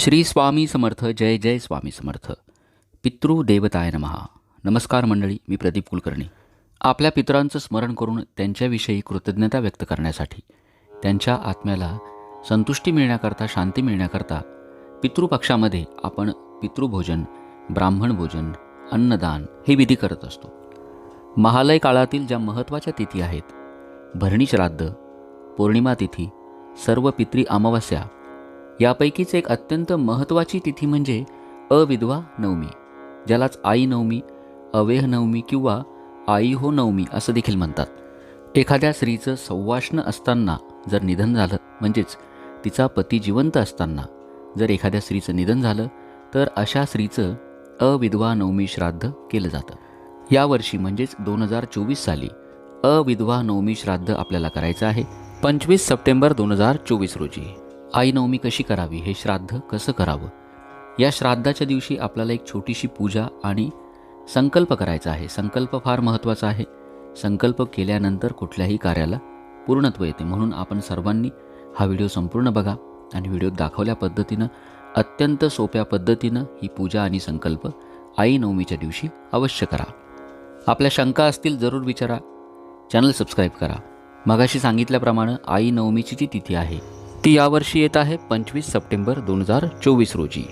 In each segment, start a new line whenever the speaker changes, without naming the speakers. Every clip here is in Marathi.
श्री स्वामी समर्थ जय जय स्वामी समर्थ. पितृदेवताय नमहा नमस्कार मंडळी मी प्रदीप कुलकर्णी. आपल्या पितरांचं स्मरण करून त्यांच्याविषयी कृतज्ञता व्यक्त करण्यासाठी त्यांच्या आत्म्याला संतुष्टी मिळण्याकरता शांती मिळण्याकरता पितृपक्षामध्ये आपण पितृभोजन ब्राह्मण भोजन अन्नदान हे विधी करत असतो. महालय काळातील ज्या महत्त्वाच्या तिथी आहेत भरणी श्राद्ध पौर्णिमा तिथी सर्व पितृ अमावस्या यापैकीच एक अत्यंत महत्त्वाची तिथी म्हणजे अविधवा नवमी ज्यालाच आई नवमी अवेह नवमी किंवा आई हो नवमी असं देखील म्हणतात. एखाद्या स्त्रीचं संवाष्ण असताना जर निधन झालं म्हणजेच तिचा पती जिवंत असताना जर एखाद्या स्त्रीचं निधन झालं तर अशा स्त्रीचं अविधवा नवमी श्राद्ध केलं जातं. यावर्षी म्हणजेच दोन हजार चोवीस साली अविधवा नवमी श्राद्ध आपल्याला करायचं आहे पंचवीस सप्टेंबर दोन हजार चोवीस रोजी. आईनवमी कशी करावी हे श्राद्ध कसं करावं? या श्राद्धाच्या दिवशी आपल्याला एक छोटीशी पूजा आणि संकल्प करायचा आहे. संकल्प फार महत्त्वाचा आहे. संकल्प केल्यानंतर कुठल्याही कार्याला पूर्णत्व येते. म्हणून आपण सर्वांनी हा व्हिडिओ संपूर्ण बघा आणि व्हिडिओत दाखवल्या पद्धतीनं अत्यंत सोप्या पद्धतीनं ही पूजा आणि संकल्प आई नवमीच्या दिवशी अवश्य करा. आपल्या शंका असतील जरूर विचारा. चॅनल सबस्क्राईब करा. मगाशी सांगितल्याप्रमाणे आई नवमीची जी तिथी आहे ती यावर्षी येत आहे पंचवीस सप्टेंबर दोन हजार चोवीस रोजी.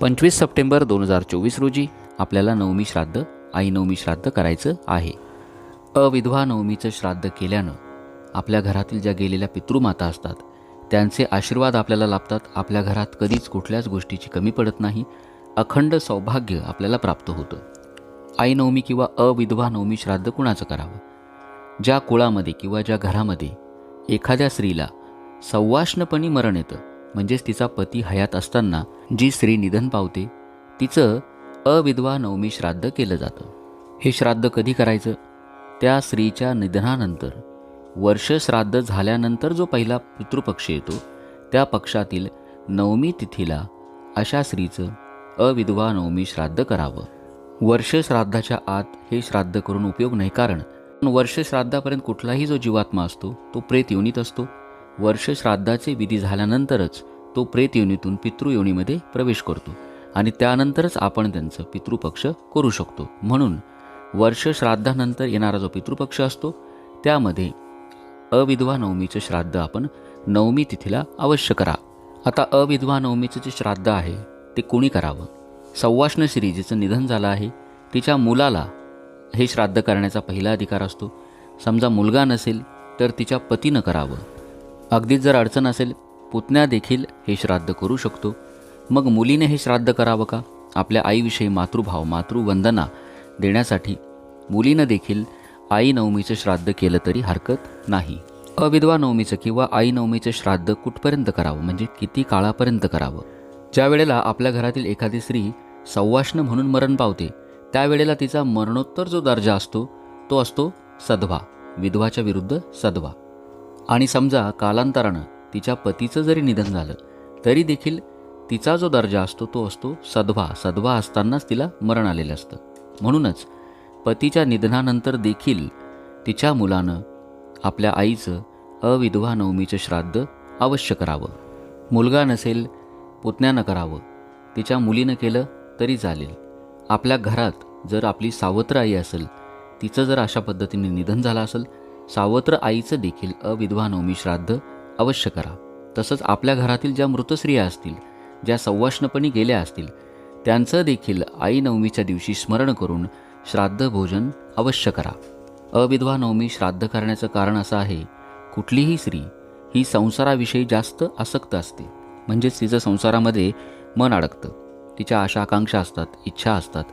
पंचवीस सप्टेंबर दोन हजार चोवीस रोजी आपल्याला नवमी श्राद्ध आई नवमी श्राद्ध करायचं आहे. अविधवा नवमीचं श्राद्ध केल्यानं आपल्या घरातील ज्या गेलेल्या पितृमाता असतात त्यांचे आशीर्वाद आपल्याला लाभतात. आपल्या घरात कधीच कुठल्याच गोष्टीची कमी पडत नाही. अखंड सौभाग्य आपल्याला प्राप्त होतं. आई नवमी किंवा अविधवा नवमी श्राद्ध कुणाचं करावं? ज्या कुळामध्ये किंवा ज्या घरामध्ये एखाद्या स्त्रीला सौवाष्णपणी मरण येतं. म्हणजेच तिचा पती हयात असताना जी स्त्री निधन पावते तिचं अविधवा नवमी श्राद्ध केलं जातं. हे श्राद्ध कधी करायचं? त्या स्त्रीच्या निधनानंतर. वर्ष श्राद्ध झाल्यानंतर जो पहिला पितृपक्ष येतो त्या पक्षातील नवमी तिथीला अशा स्त्रीचं अविधवा नवमी श्राद्ध करावं. वर्ष श्राद्धाच्या आत हे श्राद्ध करून उपयोग नाही कारण वर्ष श्राद्धापर्यंत कुठलाही जो जीवात्मा असतो तो प्रेत योनीत असतो. वर्ष श्राद्धाचे विधी झाल्यानंतरच तो प्रेत योनीतून पितृयोनीमध्ये प्रवेश करतो आणि त्यानंतरच आपण त्यांचं पितृपक्ष करू शकतो. म्हणून वर्ष श्राद्धानंतर येणारा जो पितृपक्ष असतो त्यामध्ये अविधवा नवमीचं श्राद्ध आपण नवमी तिथीला अवश्य करा. आता अविधवा नवमीचं जे श्राद्ध आहे ते कोणी करावं? सव्वाष्ण श्री जिचं निधन झालं आहे. तिच्या मुलाला हे श्राद्ध करण्याचा पहिला अधिकार असतो. समजा मुलगा नसेल तर तिच्या पतीनं करावं. अगदीच जर अडचण असेल पुतण्या देखील हे श्राद्ध करू शकतो. मग मुलीने हे श्राद्ध करावं का? आपल्या आईविषयी मातृभाव मातृवंदना देण्यासाठी मुलीनं देखील आई नवमीचं श्राद्ध केलं तरी हरकत नाही. अविधवा नवमीचं किंवा आई नवमीचं श्राद्ध कुठपर्यंत करावं? म्हणजे किती काळापर्यंत करावं? ज्या वेळेला आपल्या घरातील एखादी स्त्री सौवाष्ण म्हणून मरण पावते त्यावेळेला तिचा मरणोत्तर जो दर्जा असतो तो असतो सधवा विधवाच्या विरुद्ध सधवा आणि समजा कालांतरानं तिच्या पतीचं जरी निधन झालं तरी देखील तिचा जो दर्जा असतो तो असतो सधवा सधवा असतानाच तिला मरण आलेलं असतं. म्हणूनच पतीच्या निधनानंतर देखील तिच्या मुलानं आपल्या आईचं अविधवा नवमीचं श्राद्ध अवश्य करावं. मुलगा नसेल पुतण्यानं करावं. तिच्या मुलीनं केलं तरी चालेल. आपल्या घरात जर आपली सावत्र आई असेल तिचं जर अशा पद्धतीने निधन झालं असेल सावत्र आईचं देखील अविधवा नवमी श्राद्ध अवश्य करा. तसंच आपल्या घरातील ज्या मृत स्त्रिया असतील ज्या सौवाष्णपणी गेल्या असतील त्यांचं देखील आई नवमीच्या दिवशी स्मरण करून श्राद्ध भोजन अवश्य करा. अविधवा नवमी श्राद्ध करण्याचं कारण असं आहे कुठलीही स्त्री ही संसाराविषयी जास्त आसक्त असते. म्हणजेच तिचं संसारामध्ये मन अडकतं. तिच्या आशा आकांक्षा असतात इच्छा असतात.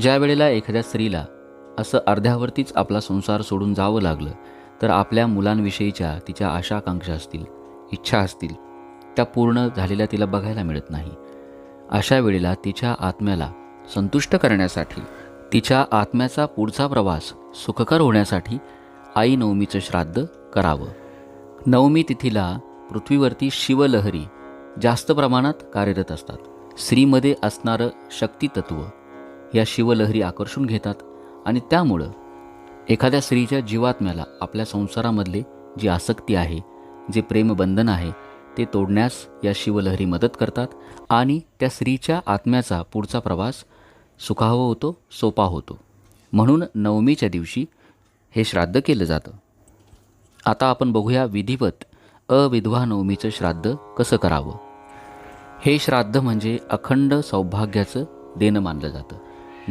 ज्या वेळेला एखाद्या स्त्रीला असं अर्ध्यावरतीच आपला संसार सोडून जावं लागलं तर आपल्या मुलांविषयीच्या तिच्या आशाकांक्षा असतील इच्छा असतील त्या पूर्ण झालेल्या तिला बघायला मिळत नाही. अशा वेळेला तिच्या आत्म्याला संतुष्ट करण्यासाठी तिच्या आत्म्याचा पुढचा प्रवास सुखकर होण्यासाठी आई नवमीचं श्राद्ध करावं. नवमी तिथीला पृथ्वीवरती शिवलहरी जास्त प्रमाणात कार्यरत असतात. स्त्रीमध्ये असणारं शक्तितत्व या शिवलहरी आकर्षून घेतात आणि त्यामुळं एखाद्या स्त्रीच्या जीवात्म्याला आपल्या संसारामधले जी आसक्ती आहे जे प्रेमबंधन आहे ते तोडण्यास या शिवलहरी मदत करतात आणि त्या स्त्रीच्या आत्म्याचा पुढचा प्रवास सुखावह होतो सोपा होतो. म्हणून नवमीच्या दिवशी हे श्राद्ध केलं जातं. आता आपण बघूया विधिवत अविधवा नवमीचं श्राद्ध कसं करावं. हे श्राद्ध म्हणजे अखंड सौभाग्याचं देणं मानलं जातं.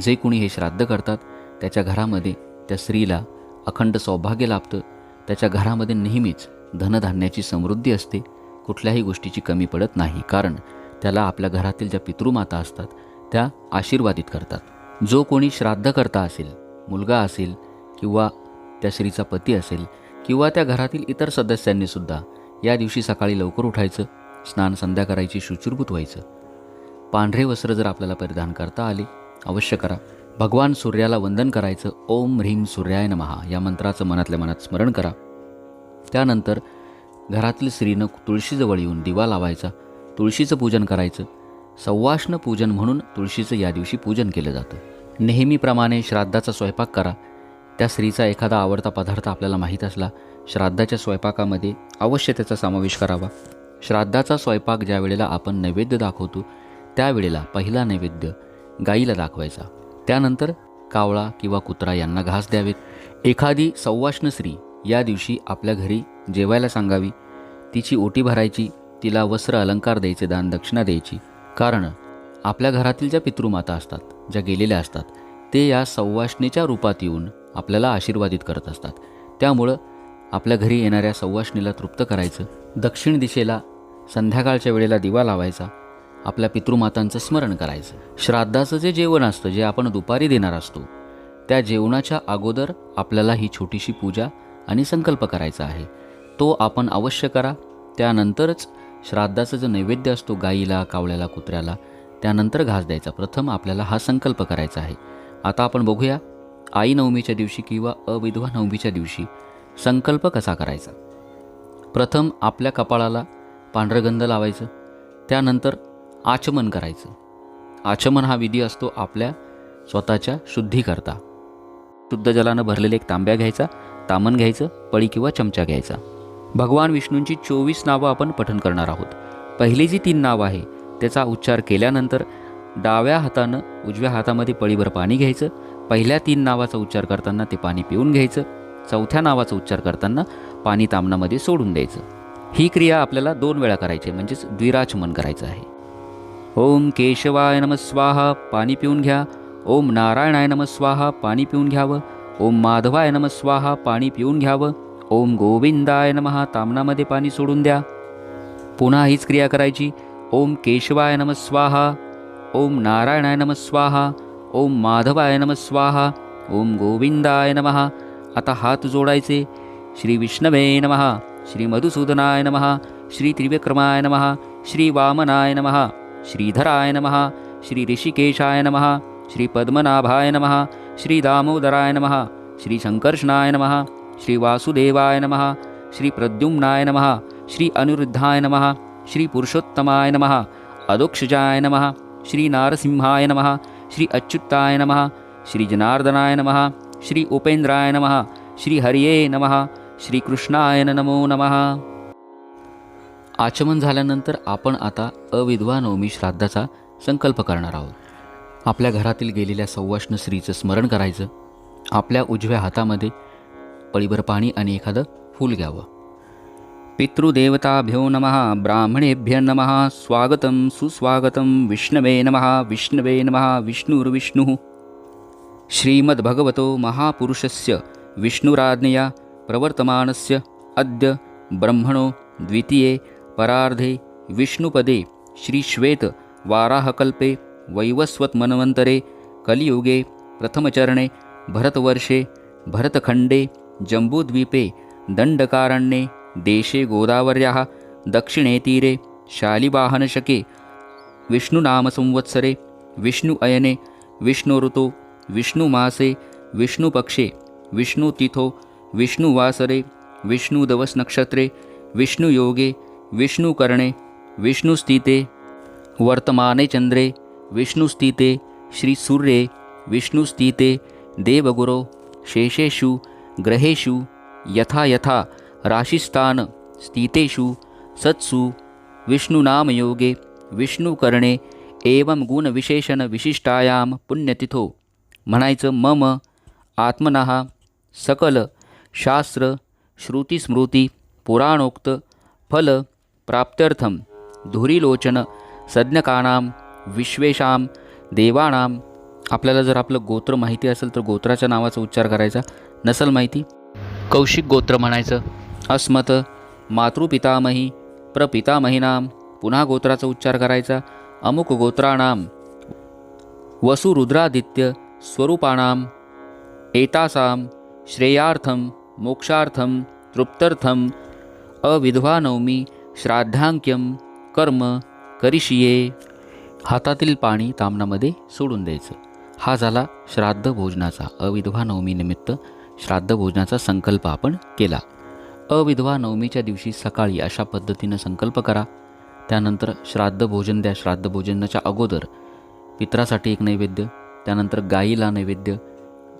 जे कुणी हे श्राद्ध करतात त्याच्या घरामध्ये त्या स्त्रीला अखंड सौभाग्य लाभतं. त्याच्या घरामध्ये नेहमीच धनधान्याची समृद्धी असते. कुठल्याही गोष्टीची कमी पडत नाही. कारण त्याला आपल्या घरातील ज्या पितृमाता असतात त्या आशीर्वादित करतात. जो कोणी श्राद्ध करता असेल मुलगा असेल किंवा त्या स्त्रीचा पती असेल किंवा त्या घरातील इतर सदस्यांनीसुद्धा या दिवशी सकाळी लवकर उठायचं स्नान संध्या करायची शुचिरभूत व्हायचं. पांढरे वस्त्र जर आपल्याला परिधान करता आले अवश्य करा. भगवान सूर्याला वंदन करायचं. ओम ह्रीम सूर्याय नमहा या मंत्राचं मनातल्या मनात स्मरण करा. त्यानंतर घरातील स्त्रीनं तुळशीजवळ येऊन दिवा लावायचा. तुळशीचं पूजन करायचं. सव्वाष्ण पूजन म्हणून तुळशीचं या दिवशी पूजन केलं जातं. नेहमीप्रमाणे श्राद्धाचा स्वयंपाक करा. त्या स्त्रीचा एखादा आवडता पदार्थ आपल्याला माहीत असला श्राद्धाच्या स्वयंपाकामध्ये अवश्य त्याचा समावेश करावा. श्राद्धाचा स्वयंपाक ज्या वेळेला आपण नैवेद्य दाखवतो त्यावेळेला पहिला नैवेद्य गाईला दाखवायचा. त्यानंतर कावळा किंवा कुत्रा यांना घास द्यावेत. एखादी सव्वाष्ण स्त्री या दिवशी आपल्या घरी जेवायला सांगावी. तिची ओटी भरायची तिला वस्त्र अलंकार द्यायचे दान दक्षिणा द्यायची. कारण आपल्या घरातील ज्या पितृमाता असतात ज्या गेलेल्या असतात ते या सव्वाष्णीच्या रूपात येऊन आपल्याला आशीर्वादित करत असतात. त्यामुळं आपल्या घरी येणाऱ्या सव्वाष्णीला तृप्त करायचं दक्षिण दिशेला संध्याकाळच्या वेळेला दिवा लावायचा आपल्या पितृमातांचं स्मरण करायचं. श्राद्धाचं जे जेवण असतं जे आपण दुपारी देणार असतो त्या जेवणाच्या अगोदर आपल्याला ही छोटीशी पूजा आणि संकल्प करायचा आहे. तो आपण अवश्य करा. त्यानंतरच श्राद्धाचं जो नैवेद्य असतो गाईला कावळ्याला कुत्र्याला त्यानंतर घास द्यायचा. प्रथम आपल्याला हा संकल्प करायचा आहे. आता आपण बघूया आई नवमीच्या दिवशी किंवा अविधवा नवमीच्या दिवशी संकल्प कसा करायचा? प्रथम आपल्या कपाळाला पांढरगंध लावायचं. त्यानंतर आचमन करायचं. आचमन हा विधी असतो आपल्या स्वतःच्या शुद्धीकरता. शुद्ध जलानं भरलेले एक तांब्या घ्यायचा तामन घ्यायचं पळी किंवा चमचा घ्यायचा. भगवान विष्णूंची चोवीस नावं आपण पठन करणार आहोत. पहिली जी तीन नावं आहे त्याचा उच्चार केल्यानंतर डाव्या हातानं उजव्या हातामध्ये पळीभर पाणी घ्यायचं पहिल्या तीन नावाचा उच्चार करताना ते पाणी पिऊन घ्यायचं चौथ्या नावाचा उच्चार करताना पाणी तामणामध्ये सोडून द्यायचं. ही क्रिया आपल्याला दोन वेळा करायची आहे म्हणजेच द्विराचमन करायचं आहे. ओम केशवाय नमस्वाहा पाणी पिऊन घ्या. ओम नारायणाय नमस्वाहा पाणी पिऊन घ्यावं. ओम माधवाय नमस्वाहा पाणी पिऊन घ्यावं. ओम गोविंदाय नमः तामणामध्ये पाणी सोडून द्या. पुन्हा हीच क्रिया करायची. ओम केशवाय नमस्वाहा ओम नारायणाय नमस्वाहा ओम माधवाय नमस्वाहा ओम गोविंदाय नमः. आता हात जोडायचे. श्री विष्णवे नमहा श्री मधुसूदनाय नमः श्री त्रिविक्रमाय नमः श्री वामनाय नमः. श्रीधराय नमः श्रीऋषिकेशाय नमः श्रीपद्मनाभाय नमः श्रीदामोदराय नमः श्रीशङ्कर्षनायनमः श्रीवासुदेवाय नमः श्रीप्रद्युम्नाय नमः श्री अनिरुद्धाय नमः श्रीपुरुषोत्तमाय नमः अदुक्षजाय नमः श्रीनारसिंहाय नमः श्री श्रीअच्युत्ताय नमः श्रीजनार्दनाय नमः श्री उपेन्द्राय नमः श्रीहर्ये नमः श्रीकृष्णाय नमो नमः आचमन झाल्यानंतर आपण आता अविधवा नवमी श्राद्धाचा संकल्प करणार आहोत. आपल्या घरातील गेलेल्या सव्वाष्ण स्त्रीचं स्मरण करायचं. आपल्या उजव्या हातामध्ये पळीभर पाणी आणि एखादं फूल घ्यावं. पितृदेवताभ्यो नमः ब्राह्मणेभ्य नम स्वागतं सुस्वागतं विष्णवे नम विष्णवे नम विष्णुर्विष्णुः. श्रीमद्भगवतो महापुरुषस्य विष्णुराज्ञया प्रवर्तमानस्य अद्य ब्रह्मणो द्वितीये परार्धे विष्णुपदे श्रीश्वेत वाराहकल्पे वैवस्वत्मन्वन्तरे कलियुगे प्रथमचरणे भरतवर्षे भरतखण्डे जम्बूद्वीपे दण्डकारण्ये देशे गोदावर्याः दक्षिणे तीरे शालिवाहनशके विष्णुनामसंवत्सरे विष्णु अयने विष्णुऋतो विष्णुमासे विष्णुपक्षे विष्णुतिथो विष्णुवासरे विष्णुदवसनक्षत्रे विष्णुयोगे विष्णुकर्णे विष्णुस्थिते वर्तमाने चंद्रे विष्णुस्थिते श्रीसूर्ये विष्णुस्थिते देवगुरो शेषेषु ग्रहेषु यथा यथा राशिस्थान स्थितेषु सत्सु विष्णुनामयोगे विष्णुकर्णे एवं गुणविशेषण विशिष्टायाम पुण्यतिथो म्हणायचं मम आत्मनः सकल शास्त्र श्रुतिस्मृती पुराणोक्त फल प्राप्त्यर्थम धुरीलोचन सज्ञकानां विश्वेशां देवानां आपल्याला जर आपलं गोत्र माहिती असेल तर गोत्राच्या नावाचा उच्चार करायचा. नसल माहिती? कौशिक गोत्र म्हणायचं. अस्मत मातृपितामही प्रपितामहीनां. पुन्हा गोत्राचा उच्चार करायचा. अमुक गोत्राणां. वसुरुद्रादित्य स्वरूपाणां. एतासां श्रेयार्थं मोक्षार्थं तृप्त्यर्थं. अविधवानवमी श्राद्धांक्यम कर्म करिशिये हातातील पाणी तामणामध्ये सोडून द्यायचं. हा झाला श्राद्ध भोजनाचा अविधवा नवमीनिमित्त श्राद्ध भोजनाचा संकल्प आपण केला. अविधवा नवमीच्या दिवशी सकाळी अशा पद्धतीनं संकल्प करा. त्यानंतर श्राद्ध भोजन द्या. श्राद्ध भोजनाच्या अगोदर पित्रासाठी एक नैवेद्य त्यानंतर गाईला नैवेद्य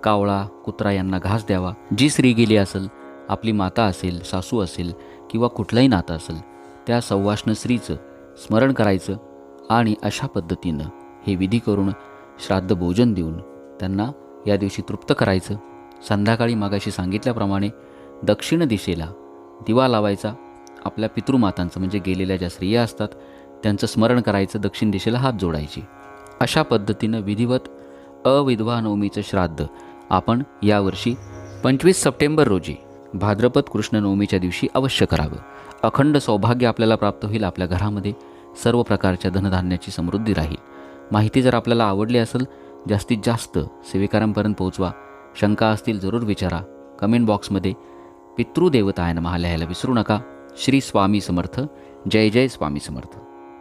कावळा कुत्रा यांना घास द्यावा. जी स्त्री गेली असेल आपली माता असेल सासू असेल किंवा कुठलाही नातं असेल त्या सौवाष्ण स्त्रीचं स्मरण करायचं आणि अशा पद्धतीनं हे विधी करून श्राद्ध भोजन देऊन त्यांना या दिवशी तृप्त करायचं. संध्याकाळी मागाशी सांगितल्याप्रमाणे दक्षिण दिशेला दिवा लावायचा. आपल्या पितृमातांचं म्हणजे गेलेल्या ज्या स्त्रिया असतात त्यांचं स्मरण करायचं दक्षिण दिशेला हात जोडायची. अशा पद्धतीनं विधिवत अविधवा नवमीचं श्राद्ध आपण यावर्षी पंचवीस सप्टेंबर रोजी भाद्रपद कृष्ण नवमीच्या दिवशी अवश्य करावं. अखंड सौभाग्य आपल्याला प्राप्त होईल आपल्या घरामध्ये. सर्व प्रकारच्या धनधान्याची समृद्धी राहील. माहिती जर आपल्याला आवडली असेल जास्तीत जास्त सेविकारांपर्यंत पोहोचवा. शंका असतील जरूर विचारा. कमेंट बॉक्समध्ये पितृदेवतायन महा लिहायला विसरू नका. श्री स्वामी समर्थ. जय जय स्वामी समर्थ.